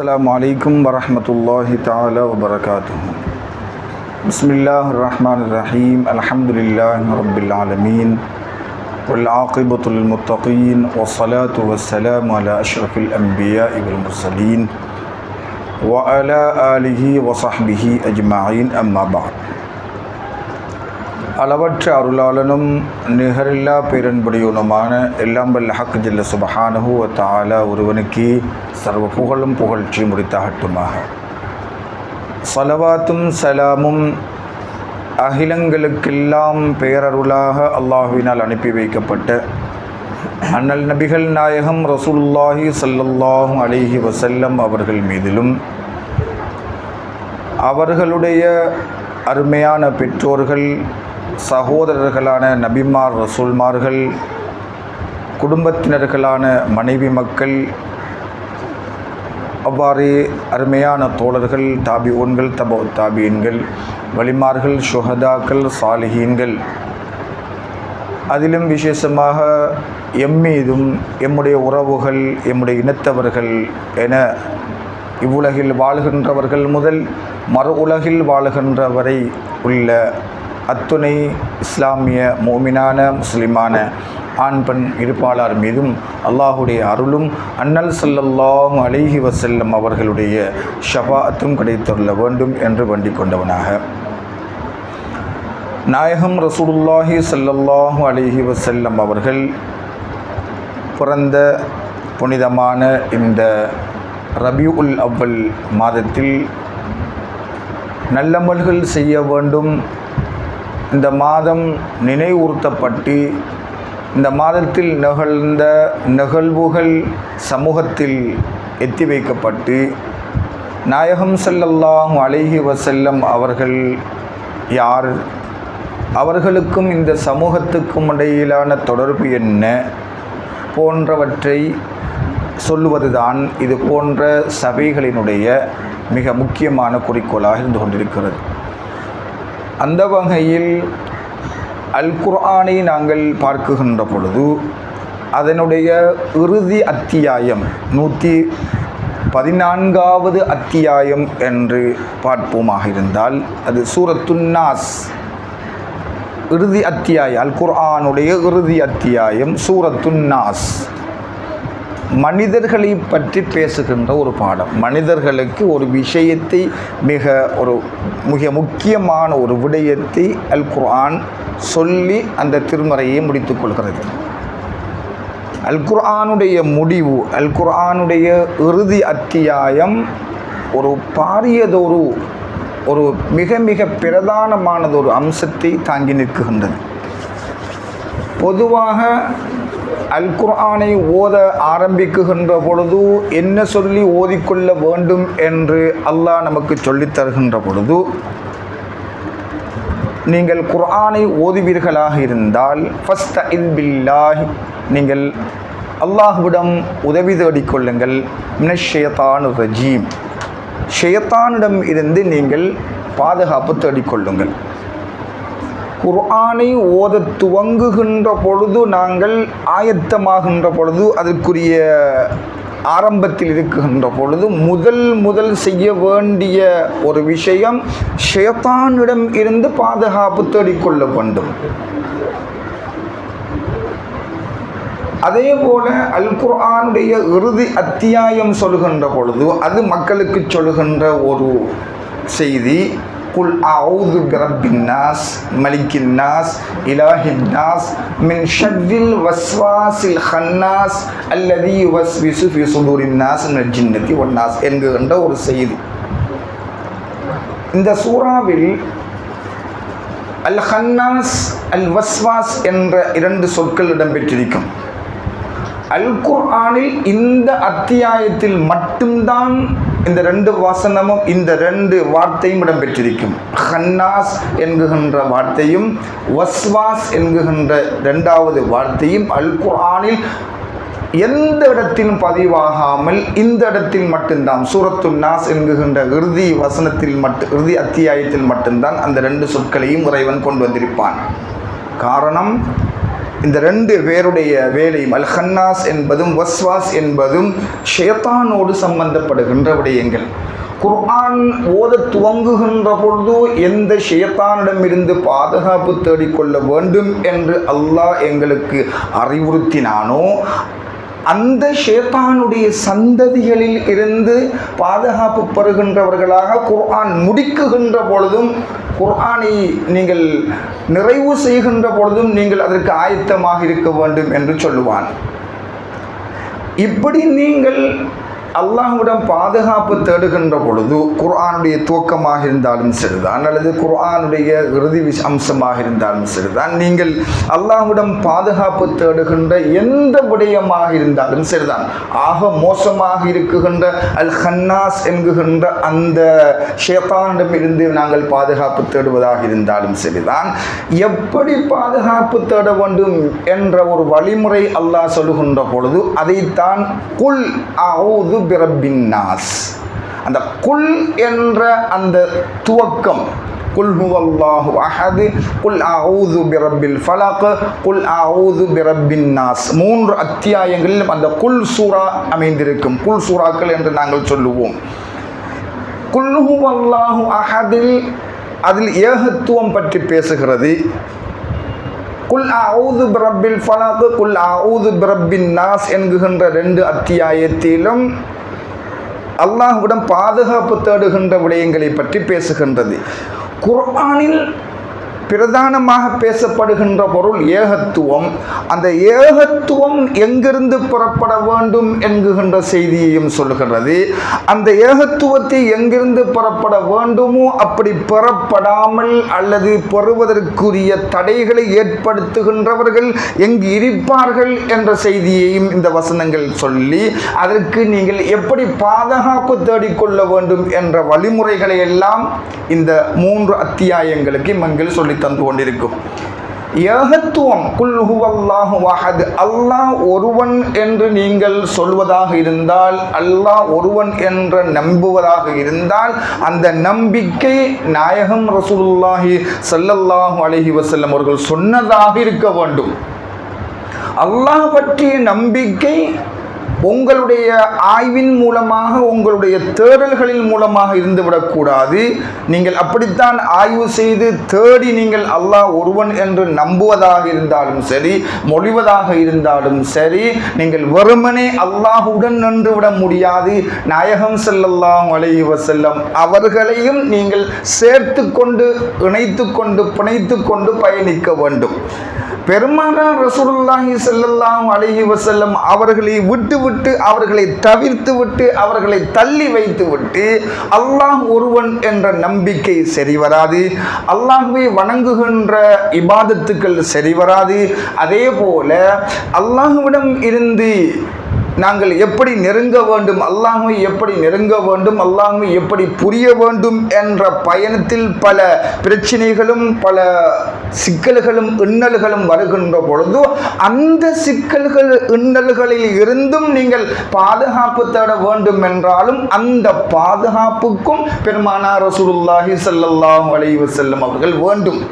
السلام عليكم ورحمة الله تعالى وبركاته. بسم الله الرحمن الرحيم. الحمد لله رب العالمين والعاقبة للمتقين والصلاة والسلام على أشرف الأنبياء والمرسلين وعلى آله وصحبه أجمعين. أما بعد அளவற்ற அருளாளனும் நிகரில்லா பேரன்புடையவனுமான எல்லாம் வல்ல ஹக் ஜல்ல சுபஹானஹூ தாலா தஆலா சர்வ புகழும் புகழ்ச்சி முடித்தாகட்டுமாக. சலவாத்தும் சலாமும் அகிலங்களுக்கெல்லாம் பேரருளாக அல்லாஹுவினால் அனுப்பி வைக்கப்பட்ட அண்ணல் நபிகள் நாயகம் ரசூலுல்லாஹி சல்லல்லாஹும் அலிஹி வசல்லம் அவர்கள் மீதிலும் அவர்களுடைய அருமையான பெற்றோர்கள் சகோதரர்களான நபிமார் ரசூல்மார்கள் குடும்பத்தினர்களான மனைவி மக்கள் அவ்வாறே அருமையான தோழர்கள் தாபி ஓன்கள் தபோ தாபியன்கள் வலிமார்கள் சுஹதாக்கள் சாலிஹீன்கள். அதிலும் விசேஷமாக எம்மீதும் எம்முடைய உறவுகள் எம்முடைய இனத்தவர்கள் என இவ்வுலகில் வாழ்கின்றவர்கள் முதல் மறு உலகில் வாழ்கின்ற வரை உள்ள அத்துணை இஸ்லாமிய மோமினான முஸ்லிமான ஆண் பெண் இருப்பாளர் மீதும் அல்லாஹுடைய அருளும் அண்ணல் ஸல்லல்லாஹு அலைஹி வசல்லம் அவர்களுடைய ஷபாத்தும் கிடைத்துள்ள வேண்டும் என்று வண்டிக் கொண்டவனாக. நாயகம் ரசூலுல்லாஹி ஸல்லல்லாஹு அலைஹி வசல்லம் அவர்கள் பிறந்த புனிதமான இந்த ரபியுல் அவ்வல் மாதத்தில் நல்லமல்கள் செய்ய வேண்டும் இந்த மாதம் நினைவுறுத்தப்பட்டு இந்த மாதத்தில் நிகழ்ந்த நிகழ்வுகள் சமூகத்தில் எத்தி வைக்கப்பட்டு நாயகம் செல்லல்லாம் அழகி வசல்லம் அவர்கள் யார்? அவர்களுக்கும் இந்த சமூகத்துக்கும் இடையிலான தொடர்பு என்ன? போன்றவற்றை சொல்லுவதுதான் இது போன்ற சபைகளினுடைய மிக முக்கியமான குறிக்கோளாக இருந்து கொண்டிருக்கிறது. அந்த வகையில் அல் குர்ஆனை நாங்கள் பார்க்குகின்ற பொழுது அதனுடைய இறுதி அத்தியாயம் நூற்றி பதினான்காவது அத்தியாயம் என்று பார்ப்போமாக இருந்தால் அது சூரத்துன்னாஸ் இறுதி அத்தியாயம் அல் குர்ஆனுடைய இறுதி அத்தியாயம் சூரத்துன்னாஸ் மனிதர்களை பற்றி பேசுகின்ற ஒரு பாடம். மனிதர்களுக்கு ஒரு விஷயத்தை மிக ஒரு மிக முக்கியமான ஒரு விடயத்தை அல் குர்ஆன் சொல்லி அந்த திருமறையை முடித்துக் கொள்கிறது. அல் குர்ஆனுடைய முடிவு அல் குர்ஆனுடைய இறுதி அத்தியாயம் ஒரு பாரியதொரு ஒரு மிக மிக பிரதானமானதொரு அம்சத்தை தாங்கி நிற்குகின்றது. பொதுவாக அல் குர்ஆனை ஓத ஆரம்பிக்குகின்ற பொழுது என்ன சொல்லி ஓதிக்கொள்ள வேண்டும் என்று அல்லாஹ் நமக்கு சொல்லித் தருகின்ற பொழுது நீங்கள் குர்ஆனை ஓதுவீர்களாக இருந்தால் ஃபஸ்ட் இல் பில்லாஹ் நீங்கள் அல்லாஹ்விடம் உதவி தேடிக்கொள்ளுங்கள். மினஷேதான் ரஜீம். ஷெயத்தானிடம் இருந்து நீங்கள் பாதுகாப்பு தேடிக்கொள்ளுங்கள். குர்ஆனை ஓத துவங்குகின்ற பொழுது நாங்கள் ஆயத்தமாகின்ற பொழுது அதற்குரிய ஆரம்பத்தில் இருக்குகின்ற பொழுது முதல் முதல் செய்ய வேண்டிய ஒரு விஷயம் ஷேத்தானிடம் இருந்து பாதுகாப்பு தேடிக்கொள்ள வேண்டும். அதே போல அல் குர்ஆனுடைய இறுதி அத்தியாயம் சொல்கின்ற பொழுது அது மக்களுக்கு சொல்கின்ற ஒரு செய்தி. குல் அவுது பிரபின் மலிக்கின் நாஸ் இலாஹின் நாஸ் மின் ஷர்ரில் வஸ்வாசில் ஹன்னாஸ் அல்லதி வஸ்விசு ஃபி சுதூரின் நாஸ் மின் ஜின்னதி ஒன்னாஸ் என்கின்ற ஒரு செய்தி இந்த சூறாவில் அல் ஹன்னாஸ் அல் வஸ்வாஸ் என்ற இரண்டு சொற்கள் இடம்பெற்றிருக்கும் அல் குர்ஆனில் இந்த அத்தியாயத்தில் மட்டும்தான் இந்த ரெண்டு வசனமும் இந்த ரெண்டு வார்த்தையும் இடம்பெற்றிருக்கும். ஹன்னாஸ் என்குகின்ற வார்த்தையும் வஸ்வாஸ் என்குகின்ற ரெண்டாவது வார்த்தையும் அல் குரானில் எந்த இடத்திலும் பதிவாகாமல் இந்த இடத்தில் மட்டும்தான் சூரத்து நாஸ் என்குகின்ற இறுதி வசனத்தில் மட்டும் இறுதி அத்தியாயத்தில் மட்டும்தான் அந்த ரெண்டு சொற்களையும் இறைவன் கொண்டு வந்திருப்பான். காரணம் இந்த ரெண்டு பேருடைய வேலையும் அல் ஹன்னாஸ் என்பதும் வஸ்வாஸ் என்பதும் ஷேத்தானோடு சம்பந்தப்படுகின்ற விடயங்கள். குர்ஆன் ஓத துவங்குகின்ற பொழுது எந்த ஷேத்தானிடமிருந்து பாதுகாப்பு தேடிக்கொள்ள வேண்டும் என்று அல்லாஹ் எங்களுக்கு அறிவுறுத்தினானோ அந்த ஷேத்தானுடைய சந்ததிகளில் இருந்து பாதுகாப்பு பெறுகின்றவர்களாக குர்ஆன் முடிக்குகின்ற பொழுதும் குர்ஆனை நீங்கள் நிறைவு செய்கின்ற பொழுதும் நீங்கள் அதற்கு ஆயத்தமாக இருக்க வேண்டும் என்று சொல்லுவான். இப்படி நீங்கள் அல்லாஹ்விடம் பாதுகாப்பு தேடுகின்ற பொழுது குர்ஆனுடைய துவக்கமாக இருந்தாலும் சரிதான் அல்லது குர்ஆனுடைய இறுதி அம்சமாக இருந்தாலும் சரிதான். நீங்கள் அல்லாஹ்விடம் பாதுகாப்பு தேடுகின்ற எந்த விடயமாக இருந்தாலும் சரிதான். ஆக மோசமாக இருக்குகின்ற அல் ஹன்னாஸ் என்கின்ற அந்த ஷேத்தானிடம் இருந்து நாங்கள் பாதுகாப்பு தேடுவதாக இருந்தாலும் சரிதான். எப்படி பாதுகாப்பு தேட வேண்டும் என்ற ஒரு வழிமுறை அல்லாஹ் சொல்லுகின்ற பொழுது அதைத்தான் குல் அவுது பிறப்பின் நாஸ் அந்த குல் என்ற அந்த துவக்கம் குல் ஹுவல்லாஹு அஹது குல் அவுது பிரபில் ஃபலக் குல் அவுது பிரபின் நாஸ் மூன்று அத்தியாயங்களிலும் அந்த குல் சூரா அமைந்திருக்கும். குல் சூறாக்கள் என்று நாங்கள் சொல்லுவோம். குல் ஹுவல்லாஹு அஹதில் அதில் ஏகத்துவம் பற்றி பேசுகிறது. குல் அவுது பிரபில் ஃபலாக்கு குல் அவுது பிரபின் நாஸ் என்குகின்ற ரெண்டு அத்தியாயத்திலும் அல்லாஹ்விடம் பாதுகாப்பு தேடுகின்ற விடயங்களை பற்றி பேசுகின்றது. குர்ஆனில் பிரதானமாக பேசப்படுகின்ற பொருள் ஏகத்துவம். அந்த ஏகத்துவம் எங்கிருந்து புறப்பட வேண்டும் என்குகின்ற செய்தியையும் சொல்லுகின்றது அந்த ஏகத்துவத்தை எங்கிருந்து புறப்பட வேண்டுமோ அப்படி பெறப்படாமல் அல்லது பெறுவதற்குரிய தடைகளை ஏற்படுத்துகின்றவர்கள் எங்கு இருப்பார்கள் என்ற செய்தியையும் இந்த வசனங்கள் சொல்லி அதற்கு நீங்கள் எப்படி பாதுகாப்பு தேடிக்கொள்ள வேண்டும் என்ற வழிமுறைகளை எல்லாம் இந்த மூன்று அத்தியாயங்களுக்கு மங்கள் சொல்லி தந்து கொண்டிருக்கும் ஏகத்துவம் குல் வஹத் அல்லாஹ் ஒருவன் என்று நீங்கள் சொல்வதாக இருந்தால் அல்லாஹ் ஒருவன் என்று நம்புவதாக இருந்தால் அந்த நம்பிக்கை நாயகம் ரசூலுல்லாஹி சல்லல்லாஹு அலஹி வசல்லம் அவர்கள் சொன்னதாக இருக்க வேண்டும். அல்லாஹ் பற்றிய நம்பிக்கை உங்களுடைய ஆய்வின் மூலமாக உங்களுடைய தேடல்களின் மூலமாக இருந்துவிடக்கூடாது. நீங்கள் அப்படித்தான் ஆய்வு செய்து தேடி நீங்கள் அல்லாஹ் ஒருவன் என்று நம்புவதாக இருந்தாலும் சரி மொழிவதாக இருந்தாலும் சரி நீங்கள் வெறுமனே அல்லாஹுடன் நின்று விட முடியாது. நாயகம் செல்லல்லாம் அலைஹி செல்லம் அவர்களையும் நீங்கள் சேர்த்து கொண்டு இணைத்து கொண்டு பிணைத்து கொண்டு பயணிக்க வேண்டும். பெருமானார் ரசூலுல்லாஹி செல்லல்லாம் அலைஹி செல்லம் அவர்களை விட்டு விட்டு அவர்களை தவிர்த்து விட்டு அவர்களை தள்ளி வைத்து விட்டு அல்லாஹ் ஒருவன் என்ற நம்பிக்கை சரி வராது. அல்லாஹ்வை வணங்குகின்ற இபாதத்துக்கள் சரி வராது. அதே போல அல்லாஹுவிடம் இருந்து நாங்கள் எப்படி நெருங்க வேண்டும்? அல்லாஹை எப்படி நெருங்க வேண்டும்? அல்லாஹை எப்படி புரிய வேண்டும்? என்ற பயணத்தில் பல பிரச்சனைகளும் பல சிக்கல்களும் இன்னல்களும் வருகின்ற பொழுது அந்த சிக்கல்கள் இன்னல்களில் இருந்தும் நீங்கள் பாதுகாப்பு தேட வேண்டும் என்றாலும் அந்த பாதுகாப்புக்கும் பெருமானார் ரசூலுல்லாஹி ஸல்லல்லாஹு அலைவசல்லம் அவர்கள் வேண்டும்.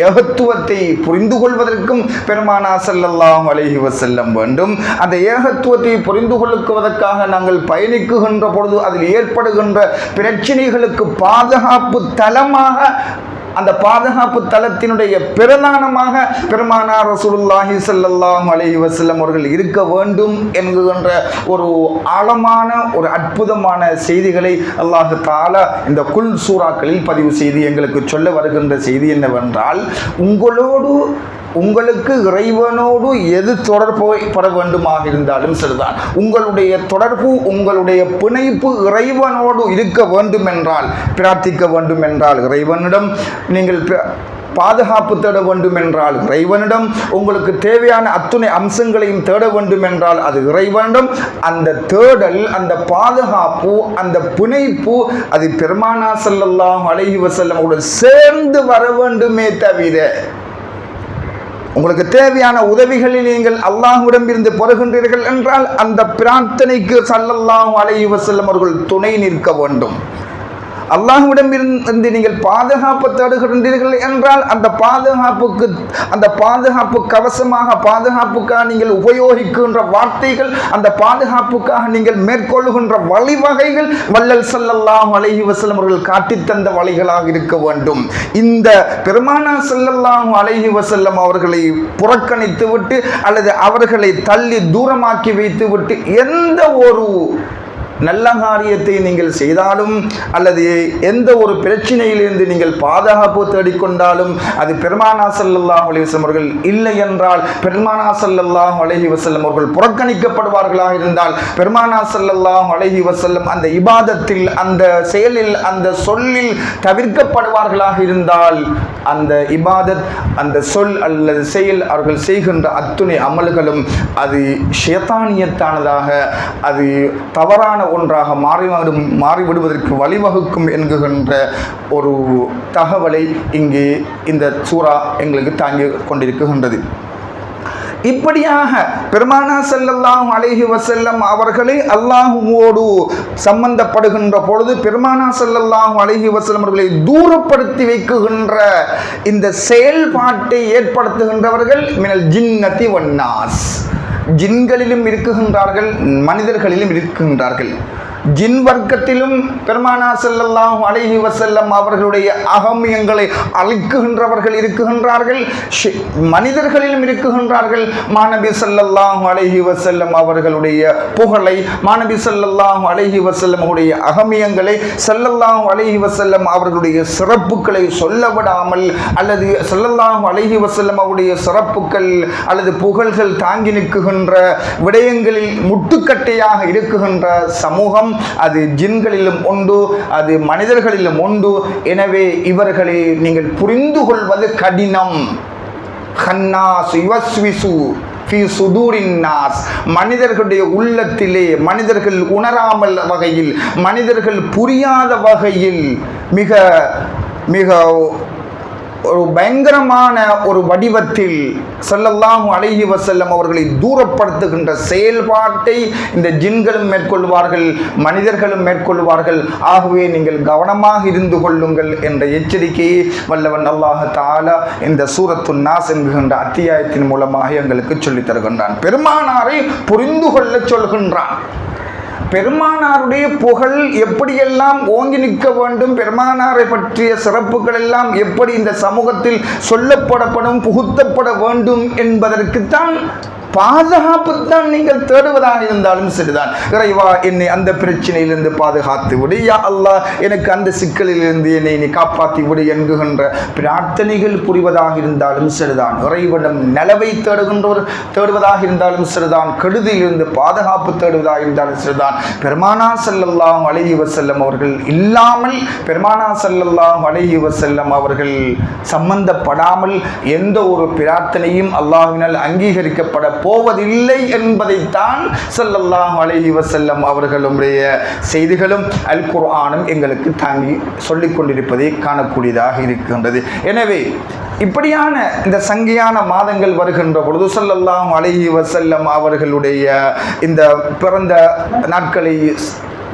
ஏகத்துவத்தை புரிந்து கொள்வதற்கும் பெருமானா செல்லல்லாம் அழகி செல்லம் வேண்டும். அந்த ஏகத்துவத்தை புரிந்து கொள்ளுக்குவதற்காக நாங்கள் பயணிக்குகின்ற பொழுது அதில் ஏற்படுகின்ற பிரச்சனைகளுக்கு பாதுகாப்பு தலமாக அந்த பாதுகாப்பு தளத்தினுடைய பிரதானமாக பெருமானார் ரசூலுல்லாஹி சல்லாஹ் அலைஹி வசல்லம் அவர்கள் இருக்க வேண்டும் என்கின்ற ஒரு ஆழமான ஒரு அற்புதமான செய்திகளை அல்லாஹு தாலா இந்த குல் சூறாக்களில் பதிவு செய்து எங்களுக்கு சொல்ல வருகின்ற செய்தி என்னவென்றால் உங்களோடு உங்களுக்கு இறைவனோடு எது தொடர்புப்பட வேண்டுமாக இருந்தாலும் சரிதான். உங்களுடைய தொடர்பு உங்களுடைய பிணைப்பு இறைவனோடு இருக்க வேண்டும் என்றால் பிரார்த்திக்க வேண்டும் என்றால் இறைவனிடம் நீங்கள் பாதுகாப்பு தேட வேண்டும் என்றால் இறைவனிடம் உங்களுக்கு தேவையான அத்துணை அம்சங்களையும் தேட வேண்டும் என்றால் அது இறைவனிடம். அந்த தேடல் அந்த பாதுகாப்பு அந்த பிணைப்பு அது பெருமானா ஸல்லல்லாஹு அலைஹி வஸல்லம் சேர்ந்து வர வேண்டுமே தவிர உங்களுக்கு தேவையான உதவிகளில் நீங்கள் அல்லாஹுவிடம் இருந்து பெறுகின்றீர்கள் என்றால் அந்த பிரார்த்தனைக்கு சல்லல்லாஹு அலைவசல்லம் அவர்கள் துணை நிற்க வேண்டும். அல்லாஹ்விடம் இருந்து நீங்கள் பாதுகாப்பு தேடுகின்றீர்கள் என்றால் அந்த பாதுகாப்புக்கு அந்த பாதுகாப்பு கவசமாக பாதுகாப்புக்காக நீங்கள் உபயோகிக்கின்ற வார்த்தைகள் அந்த பாதுகாப்புக்காக நீங்கள் மேற்கொள்ளுகின்ற வழிவகைகள் வல்லல் சல்லல்லாஹ் அலஹி வசலம் அவர்கள் காட்டித் தந்த வழிகளாக இருக்க வேண்டும். இந்த பெருமானா ஸல்லல்லாஹு அலஹி வசல்லம் அவர்களை புறக்கணித்து விட்டு அல்லது அவர்களை தள்ளி தூரமாக்கி வைத்து விட்டு எந்த ஒரு நல்ல காரியத்தை நீங்கள் செய்தாலும் அல்லது எந்த ஒரு பிரச்சனையிலிருந்து நீங்கள் பாதுகாப்பு தேடிக்கொண்டாலும் அது பெருமானா சல்லாஹ் அலிவசம் அவர்கள் இல்லை என்றால் பெருமானா சல்லாஹ் அலஹி வசல்லம் அவர்கள் புறக்கணிக்கப்படுவார்களாக இருந்தால் பெருமானா சல்லாஹ் அலஹி வசல்லம் அந்த இபாதத்தில் அந்த செயலில் அந்த சொல்லில் தவிர்க்கப்படுவார்களாக இருந்தால் அந்த இபாதத் அந்த சொல் அல்லது செயல் அவர்கள் செய்கின்ற அத்துணை அமல்களும் அது ஷேத்தானியத்தானதாக அது தவறான ஒன்றாக மாறிவிடும் மாறிவிடுவதற்கு வழிவகுக்கும் என்கின்ற ஒரு தகவலை இங்கே இந்த சூறா எங்களுக்கு தாங்கி கொண்டிருக்கின்றது. இப்படியாக பெருமானா செல்லல்லாம் அழகி வசல்லம் அவர்களை அல்லாஹுவோடு சம்பந்தப்படுகின்ற பொழுது பெருமானா செல்லல்லாம் அழகி வசல்லம் அவர்களை தூரப்படுத்தி வைக்குகின்ற இந்த செயல்பாட்டை ஏற்படுத்துகின்றவர்கள் மினல் ஜின்னதி ஒன்னாஸ் ஜின்களிலும் இருக்குகின்றார்கள் மனிதர்களிலும் இருக்குகின்றார்கள். ஜின் வர்க்கத்திலும் பெருமானா செல்லல்லாம் அழகி வசல்லம் அவர்களுடைய அகமியங்களை அழிக்குகின்றவர்கள் இருக்குகின்றார்கள் மனிதர்களிலும் இருக்குகின்றார்கள். மாணவி செல்லல்லாம் அழகி வசல்லம் அவர்களுடைய புகழை மாணவி செல்லல்லாம் அழகி வசல்லம் அவருடைய அகமியங்களை செல்லல்லாம் அழகி வசல்லம் அவர்களுடைய சிறப்புகளை சொல்ல விடாமல் அல்லது செல்லல்லாம் அழகி வசல்லம் அவருடைய சிறப்புகள் அல்லது புகழ்கள் தாங்கி நிற்குகின்ற விடயங்களில் முட்டுக்கட்டையாக இருக்குகின்ற சமூகம் அது ஜின்களிலும் உண்டு அது மனிதர்களிலும் உண்டு. எனவே இவர்களை நீங்கள் புரிந்து கொள்வது கடினம். ஹன்னாஸ் யுவஸ்விசு நாஸ். மனிதர்களுடைய உள்ளத்திலே மனிதர்கள் உணராமல் வகையில் மனிதர்கள் புரியாத வகையில் மிக மிக ஒரு பயங்கரமான ஒரு வடிவத்தில் செல்லல்லாம் அழகி வசல்லம் அவர்களை தூரப்படுத்துகின்ற செயல்பாட்டை இந்த ஜின்களும் மேற்கொள்வார்கள் மனிதர்களும் மேற்கொள்வார்கள். ஆகவே நீங்கள் கவனமாக இருந்து கொள்ளுங்கள் என்ற எச்சரிக்கையை வல்லவன் அல்லாஹ் தாலா இந்த சூரத்து நாஸ் என்கின்ற அத்தியாயத்தின் மூலமாக எங்களுக்கு சொல்லித் தருகின்றான். பெருமானாரை புரிந்து கொள்ளச் சொல்கின்றான். பெருமானாருடைய புகழ் எப்படியெல்லாம் ஓங்கி நிற்க வேண்டும் பெருமானாரை பற்றிய சிறப்புகள் எல்லாம் எப்படி இந்த சமூகத்தில் சொல்லப்படப்படும் புகுத்தப்பட வேண்டும் என்பதற்குத்தான் பாதுகாப்பு தான் நீங்கள் தேடுவதாக இருந்தாலும் சரிதான். இறைவா என்னை அந்த பிரச்சனையிலிருந்து பாதுகாத்து விடு. யா அல்லாஹ் எனக்கு அந்த சிக்கலிலிருந்து என்னை நீ காப்பாற்றி விடு என்குகின்ற பிரார்த்தனைகள் புரிவதாக இருந்தாலும் சரிதான். இறைவனம் நலவை தேடுகின்றோர் தேடுவதாக இருந்தாலும் சரிதான். கெடுதியிலிருந்து பாதுகாப்பு தேடுவதாக இருந்தாலும் சரிதான். பெருமானா செல்லல்லாம் அலைஹி செல்லம் அவர்கள் இல்லாமல் பெருமானா செல்லல்லாம் அலைஹி வஸல்லம் அவர்கள் சம்பந்தப்படாமல் எந்த ஒரு பிரார்த்தனையும் அல்லாஹினால் அங்கீகரிக்கப்பட போவதில்லை என்பதைத்தான் செல்லல்லாம் அலஹி வசல்லம் அவர்களுடைய செய்திகளும் அல் குர்ஆனும் எங்களுக்கு தாங்கி சொல்லிக் கொண்டிருப்பதை காணக்கூடியதாக இருக்கின்றது. எனவே இப்படியான இந்த சங்கியான மாதங்கள் வருகின்ற பொழுது சொல்லல்லாம் அலஹி வசல்லம் அவர்களுடைய இந்த பிறந்த நாட்களை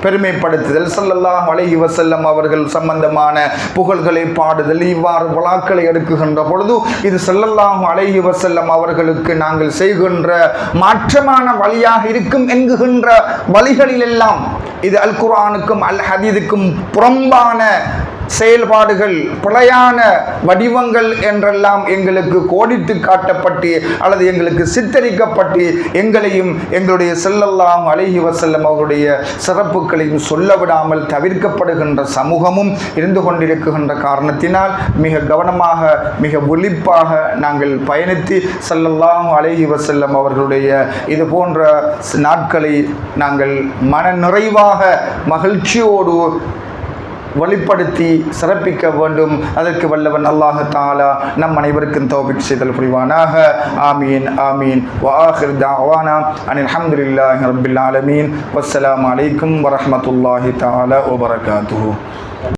பெருமைப்படுத்துதல். ஸல்லல்லாஹு அலைஹி வசல்லம் அவர்கள் சம்பந்தமான புகழ்களை பாடுதல் இவ்வாறு விழாக்களை எடுக்குகின்ற பொழுது இது ஸல்லல்லாஹு அலைஹி வசல்லம் அவர்களுக்கு நாங்கள் செய்கின்ற மாற்றமான வழியாக இருக்கும் என்குகின்ற வழிகளிலெல்லாம். இது அல் குரானுக்கும் அல் ஹதீதுக்கும் புறம்பான செயல்பாடுகள் பிழையான வடிவங்கள் என்றெல்லாம் எங்களுக்கு கோடித்து காட்டப்பட்டு அல்லது எங்களுக்கு சித்தரிக்கப்பட்டு எங்களையும் எங்களுடைய செல்லல்லாம் அழகி வசல்லம் அவருடைய சிறப்புகளையும் சொல்ல விடாமல் தவிர்க்கப்படுகின்ற சமூகமும் இருந்து கொண்டிருக்கின்ற காரணத்தினால் மிக கவனமாக மிக ஒழிப்பாக நாங்கள் பயணித்து செல்லல்லாம் அழகி வசல்லம் அவர்களுடைய இது போன்ற நாட்களை நாங்கள் மன நிறைவாக மகிழ்ச்சியோடு வழிப்படுத்தி சிறப்பிக்க வேண்டும். அதற்கு வல்லவன் அல்லாஹ் தாலா நம் அனைவருக்கும் தௌபிக் செய்தல் புரிவானாக. ஆமீன் ஆமீன். வாஹிர் தாவானா அனில் அல்ஹம்துலில்லாஹி ரபில் ஆலமீன். வஸ்ஸலாமு அலைக்கும் வரமத்துல்லாஹி தாலா வபரகாத்துஹு.